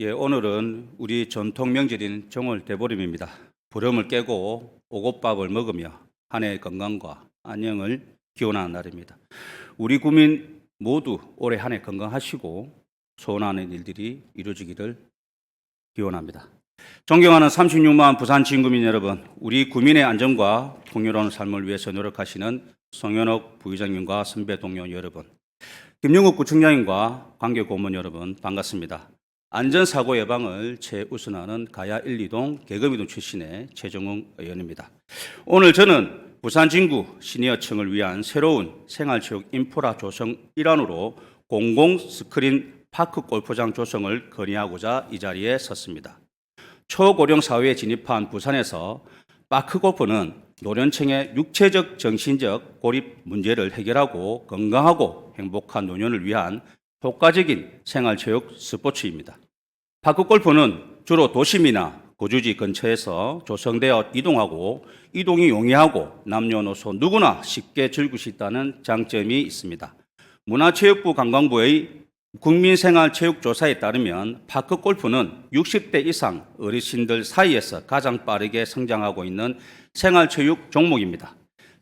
예, 오늘은 우리 전통 명절인 정월 대보름입니다. 부름을 깨고 오곡밥을 먹으며 한 해의 건강과 안녕을 기원하는 날입니다. 우리 국민 모두 올해 한 해 건강하시고 소원하는 일들이 이루어지기를 기원합니다. 존경하는 36만 부산 진구민 여러분, 우리 구민의 안전과 풍요로운 삶을 위해서 노력하시는 송현옥 부의장님과 선배 동료 여러분, 김영욱 구청장님과 관계 고문 여러분 반갑습니다. 안전사고 예방을 최우선하는 가야 1, 2동 개거미동 출신의 최정웅 의원입니다. 오늘 저는 부산 진구 시니어층을 위한 새로운 생활체육 인프라 조성 일환으로 공공 스크린 파크 골프장 조성을 건의하고자 이 자리에 섰습니다. 초고령 사회에 진입한 부산에서 파크 골프는 노년층의 육체적, 정신적 고립 문제를 해결하고 건강하고 행복한 노년을 위한 효과적인 생활체육 스포츠입니다. 파크 골프는 주로 도심이나 거주지 근처에서 조성되어 이동하고 이동이 용이하고 남녀노소 누구나 쉽게 즐길 수 있다는 장점이 있습니다. 문화체육부 관광부의 국민생활체육조사에 따르면 파크 골프는 60대 이상 어르신들 사이에서 가장 빠르게 성장하고 있는 생활체육 종목입니다.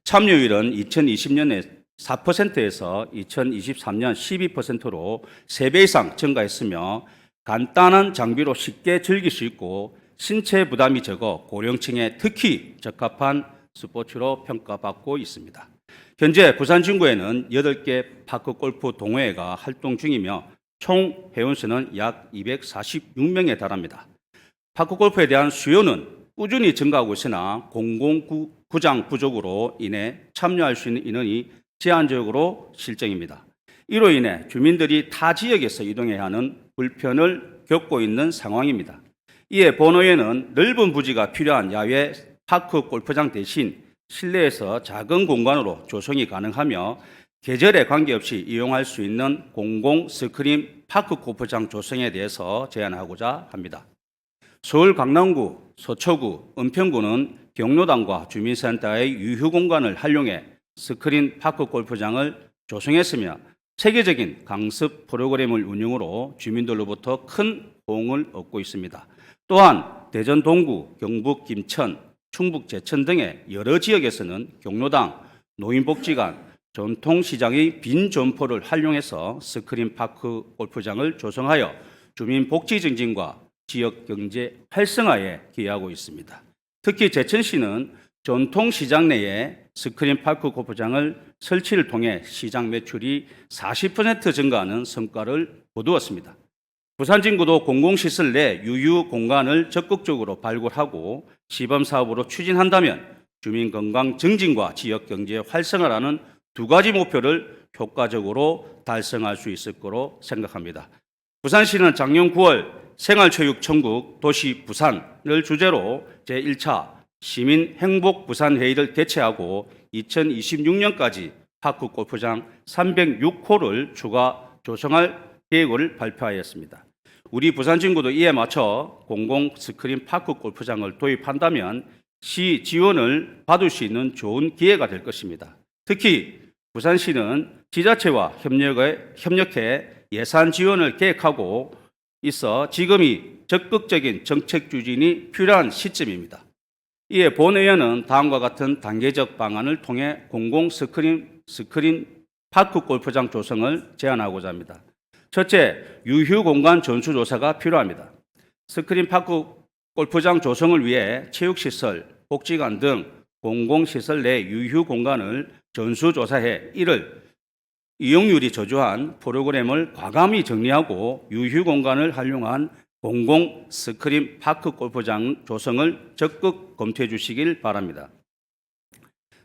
참여율은 2020년에 4%에서 2023년 12%로 3배 이상 증가했으며 간단한 장비로 쉽게 즐길 수 있고 신체 부담이 적어 고령층에 특히 적합한 스포츠로 평가받고 있습니다. 현재 부산 진구에는 8개 파크 골프 동호회가 활동 중이며 총 회원수는 약 246명에 달합니다. 파크 골프에 대한 수요는 꾸준히 증가하고 있으나 공공구장 부족으로 인해 참여할 수 있는 인원이 제한적으로 실정입니다. 이로 인해 주민들이 타 지역에서 이동해야 하는 불편을 겪고 있는 상황입니다. 이에 본호에는 넓은 부지가 필요한 야외 파크 골프장 대신 실내에서 작은 공간으로 조성이 가능하며 계절에 관계없이 이용할 수 있는 공공 스크린 파크 골프장 조성에 대해서 제안하고자 합니다. 서울 강남구, 서초구, 은평구는 경로당과 주민센터의 유휴 공간을 활용해 스크린 파크 골프장을 조성했으며 세계적인 강습 프로그램을 운영으로 주민들로부터 큰 호응을 얻고 있습니다. 또한 대전 동구, 경북 김천, 충북 제천 등의 여러 지역에서는 경로당, 노인복지관, 전통시장의 빈 점포를 활용해서 스크린 파크 골프장을 조성하여 주민 복지 증진과 지역 경제 활성화에 기여하고 있습니다. 특히 제천시는 전통시장 내에 스크린 파크 골프장을 설치를 통해 시장 매출이 40% 증가하는 성과를 거두었습니다. 부산진구도 공공시설 내 유휴 공간을 적극적으로 발굴하고 시범 사업으로 추진한다면 주민 건강 증진과 지역 경제 활성화라는 두 가지 목표를 효과적으로 달성할 수 있을 거로 생각합니다. 부산시는 작년 9월 생활체육 천국 도시 부산을 주제로 제1차 시민 행복 부산 회의를 개최하고 2026년까지 파크 골프장 306호를 추가 조성할 계획을 발표하였습니다. 우리 부산 진구도 이에 맞춰 공공 스크린 파크 골프장을 도입한다면 시 지원을 받을 수 있는 좋은 기회가 될 것입니다. 특히 부산시는 지자체와 협력해 예산 지원을 계획하고 있어 지금이 적극적인 정책 추진이 필요한 시점입니다. 이에 본회의원은 다음과 같은 단계적 방안을 통해 공공 스크린, 스크린 파크 골프장 조성을 제안하고자 합니다. 첫째, 유휴 공간 전수 조사가 필요합니다. 스크린 파크 골프장 조성을 위해 체육시설, 복지관 등 공공시설 내 유휴 공간을 전수 조사해 이를 이용률이 저조한 프로그램을 과감히 정리하고 유휴 공간을 활용한 공공 스크린 파크 골프장 조성을 적극 검토해 주시길 바랍니다.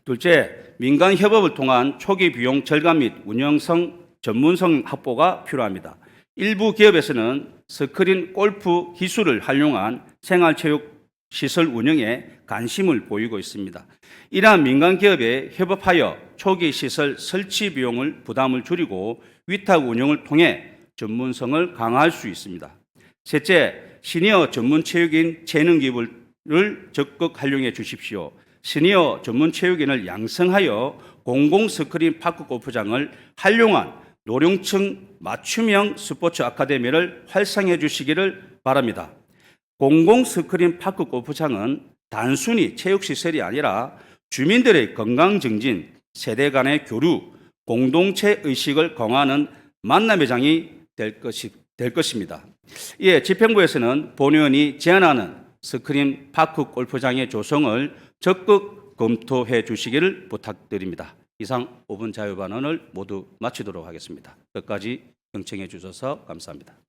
둘째, 민간 협업을 통한 초기 비용 절감 및 운영성 전문성 확보가 필요합니다. 일부 기업에서는 스크린 골프 기술을 활용한 생활체육 시설 운영에 관심을 보이고 있습니다. 이러한 민간 기업에 협업하여 초기 시설 설치 비용을 부담을 줄이고 위탁 운영을 통해 전문성을 강화할 수 있습니다. 셋째, 시니어 전문 체육인 재능 기부를 적극 활용해 주십시오. 시니어 전문 체육인을 양성하여 공공 스크린 파크 골프장을 활용한 노령층 맞춤형 스포츠 아카데미를 활성해 주시기를 바랍니다. 공공 스크린 파크 골프장은 단순히 체육 시설이 아니라 주민들의 건강 증진, 세대 간의 교류, 공동체 의식을 강화하는 만남의 장이 될 것이 될 것입니다. 이에 집행부에서는 본 의원이 제안하는 스크린 파크 골프장의 조성을 적극 검토해 주시기를 부탁드립니다. 이상 5분 자유반언을 모두 마치도록 하겠습니다. 끝까지 경청해 주셔서 감사합니다.